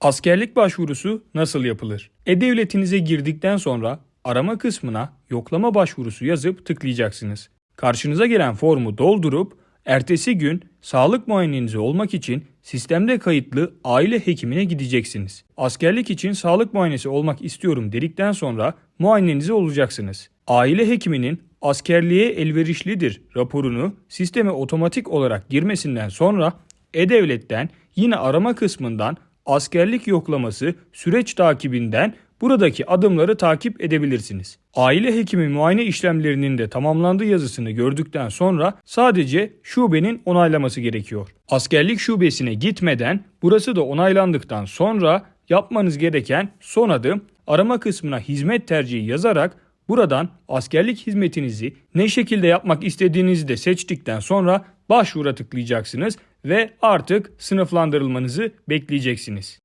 Askerlik başvurusu nasıl yapılır? E-Devletinize girdikten sonra arama kısmına yoklama başvurusu yazıp tıklayacaksınız. Karşınıza gelen formu doldurup ertesi gün sağlık muayenenizi olmak için sistemde kayıtlı aile hekimine gideceksiniz. Askerlik için sağlık muayenesi olmak istiyorum dedikten sonra muayenenize olacaksınız. Aile hekiminin askerliğe elverişlidir raporunu sisteme otomatik olarak girmesinden sonra E-Devlet'ten yine arama kısmından askerlik yoklaması süreç takibinden buradaki adımları takip edebilirsiniz. Aile hekimi muayene işlemlerinin de tamamlandığı yazısını gördükten sonra sadece şubenin onaylaması gerekiyor. Askerlik şubesine gitmeden burası da onaylandıktan sonra yapmanız gereken son adım arama kısmına hizmet tercihi yazarak Buradan askerlik hizmetinizi ne şekilde yapmak istediğinizi de seçtikten sonra başvura tıklayacaksınız ve artık sınıflandırılmanızı bekleyeceksiniz.